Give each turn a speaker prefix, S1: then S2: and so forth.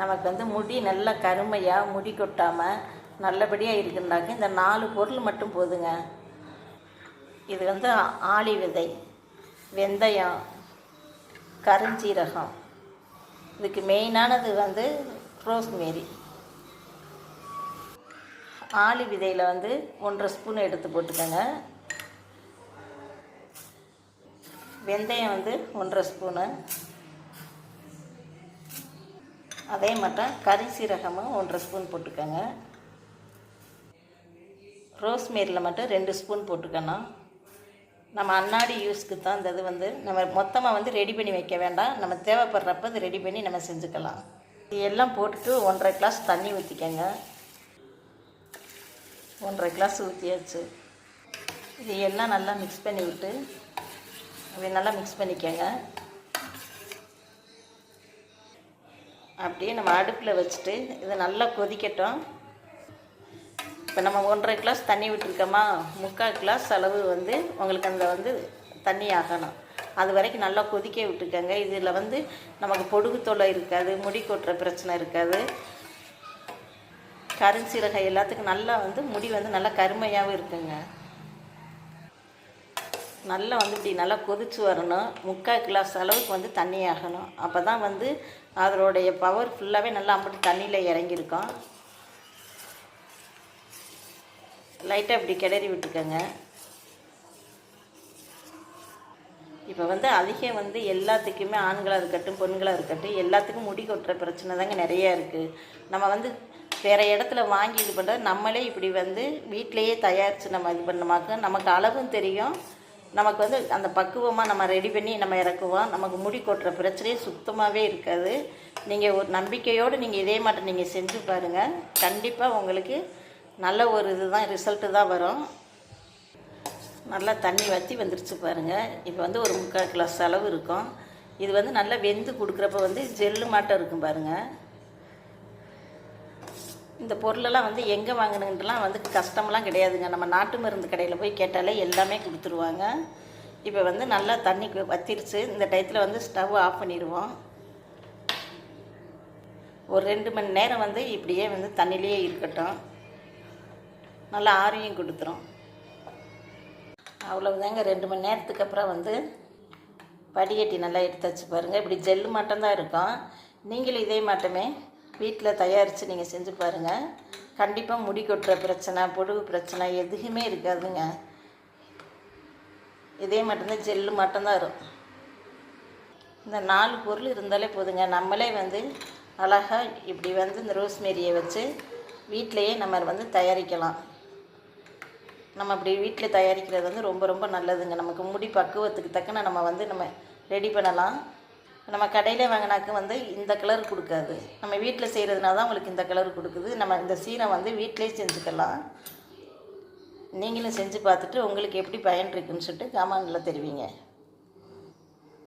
S1: நமக்கு வந்து முடி நல்லா கருமையாக முடி கொட்டாமல் நல்லபடியாக இருக்குன்னாக்க இந்த நாலு பொருள் மட்டும் போதுங்க. இது வந்து ஆளி விதை வெந்தயம் கருஞ்சீரகம். இதுக்கு மெயினானது வந்து ரோஸ்மேரி. ஆளி விதையில் வந்து ஒன்றரை ஸ்பூன் எடுத்து போட்டுக்கோங்க. வெந்தயம் வந்து ஒன்றரை ஸ்பூனு. அதே மட்டும் கறி சீரகமும் ஒன்றரை ஸ்பூன் போட்டுக்கோங்க. ரோஸ்மேரியில் மட்டும் ரெண்டு ஸ்பூன் போட்டுக்கணும். நம்ம அன்னாடி யூஸ்க்கு தான் இந்த இது வந்து நம்ம மொத்தமாக வந்து ரெடி பண்ணி வைக்க வேண்டாம். நம்ம தேவைப்படுறப்ப இது ரெடி பண்ணி நம்ம செஞ்சுக்கலாம். இது எல்லாம் போட்டுட்டு ஒன்றரை கிளாஸ் தண்ணி ஊற்றிக்கங்க ஒன்றரை கிளாஸ் ஊற்றியாச்சு இது எல்லாம் நல்லா மிக்ஸ் பண்ணி விட்டு நல்லா மிக்ஸ் பண்ணிக்கோங்க. அப்படியே நம்ம அடுப்பில் வச்சுட்டு இதை நல்லா கொதிக்கட்டும். இப்போ நம்ம ஒன்றரை கிளாஸ் தண்ணி விட்டுருக்கோமா? முக்கால் கிளாஸ் அளவு வந்து உங்களுக்கு அந்த வந்து தண்ணி ஆகணும். அது வரைக்கும் நல்லா கொதிக்க விட்டுருக்கங்க இதில் வந்து நமக்கு பொடுகு தொலை இருக்காது முடி கொட்டுற பிரச்சனை இருக்காது. கருஞ்சீரகம் எல்லாத்துக்கும் நல்லா வந்து முடி வந்து நல்லா கருமையாகவும் இருக்குங்க. நல்லா வந்து இப்படி நல்லா கொதிச்சு வரணும். முக்கால் கிளாஸ் அளவுக்கு வந்து தண்ணி ஆகணும். அப்போ தான் வந்து அதனுடைய பவர் ஃபுல்லாகவே நல்லா அம்பட்டு தண்ணியில் இறங்கியிருக்கோம். லைட்டாக இப்படி கிளறி விட்டுக்கோங்க. இப்போ வந்து அதிகம் வந்து எல்லாத்துக்குமே ஆண்களாக இருக்கட்டும் பெண்களாக இருக்கட்டும் எல்லாத்துக்கும் முடி கொட்டுற பிரச்சனை தாங்க நிறையா இருக்குது நம்ம வந்து வேறு இடத்துல வாங்கி இது பண்ணுறது நம்மளே இப்படி வந்து வீட்டிலையே தயாரித்து நம்ம இது பண்ணமாக்க நமக்கு அளவும் தெரியும். நமக்கு வந்து அந்த பக்குவமாக நம்ம ரெடி பண்ணி நம்ம இறக்குவோம் நமக்கு முடி கொட்டுற பிரச்சனையே சுத்தமாகவே இருக்காது. நீங்கள் ஒரு நம்பிக்கையோடு நீங்கள் இதே மாட்டம் நீங்கள் செஞ்சு பாருங்கள் கண்டிப்பாக உங்களுக்கு நல்ல ஒரு இதுதான் ரிசல்ட்டு தான் வரும். நல்லா தண்ணி வற்றி வந்துருச்சு பாருங்கள் இப்போ வந்து ஒரு முக்கால் கிளாஸ் அளவு இருக்கும். இது வந்து நல்லா வெந்து கொடுக்குறப்ப வந்து ஜெல்லு மாட்டம் இருக்கும் பாருங்கள் இந்த பொருளெல்லாம் வந்து எங்கே வாங்கணுன்ட்டுலாம் வந்து கஷ்டமெல்லாம் கிடையாதுங்க. நம்ம நாட்டு மருந்து கடையில் போய் கேட்டாலே எல்லாமே கொடுத்துருவாங்க. இப்போ வந்து நல்லா தண்ணி வத்திருச்சு. இந்த டயத்தில் வந்து ஸ்டவ் ஆஃப் பண்ணிடுவோம். ஒரு ரெண்டு மணி நேரம் வந்து இப்படியே வந்து தண்ணிலேயே இருக்கட்டும். நல்லா ஆரியும் கொடுத்துரும். அவ்வளவுதாங்க. ரெண்டு மணி நேரத்துக்கு அப்புறம் வந்து படிகட்டி நல்லா எடுத்து வச்சு பாருங்கள் இப்படி ஜெல்லு மட்டும்தான் இருக்கும். நீங்களும் இதே மாட்டமே. வீட்டில் தயாரித்து நீங்கள் செஞ்சு பாருங்கள் கண்டிப்பாக முடி கொட்டுற பிரச்சனை பொடுகு பிரச்சனை எதுவுமே இருக்காதுங்க. இதே மட்டும்தான் ஜெல்லு மட்டும்தான் வரும். இந்த நாலு பொருள் இருந்தாலே போதுங்க. நம்மளே வந்து அழகாக இப்படி வந்து இந்த ரோஸ்மேரியை வச்சு வீட்டிலையே நம்ம வந்து தயாரிக்கலாம். நம்ம அப்படி வீட்டில் தயாரிக்கிறது வந்து ரொம்ப ரொம்ப நல்லதுங்க. நமக்கு முடி பக்குவத்துக்கு தக்கன நம்ம வந்து நம்ம ரெடி பண்ணலாம். நம்ம கடையில் வாங்கினாக்க வந்து இந்த கலர் கொடுக்காது. நம்ம வீட்டில் செய்கிறதுனால தான் உங்களுக்கு இந்த கலர் கொடுக்குது. நம்ம இந்த சீரம் வந்து வீட்டிலே செஞ்சுக்கலாம். நீங்களும் செஞ்சு பார்த்துட்டு உங்களுக்கு எப்படி பயன் இருக்குன்னு சொல்லிட்டு கமெண்டில் தெரிவிங்க.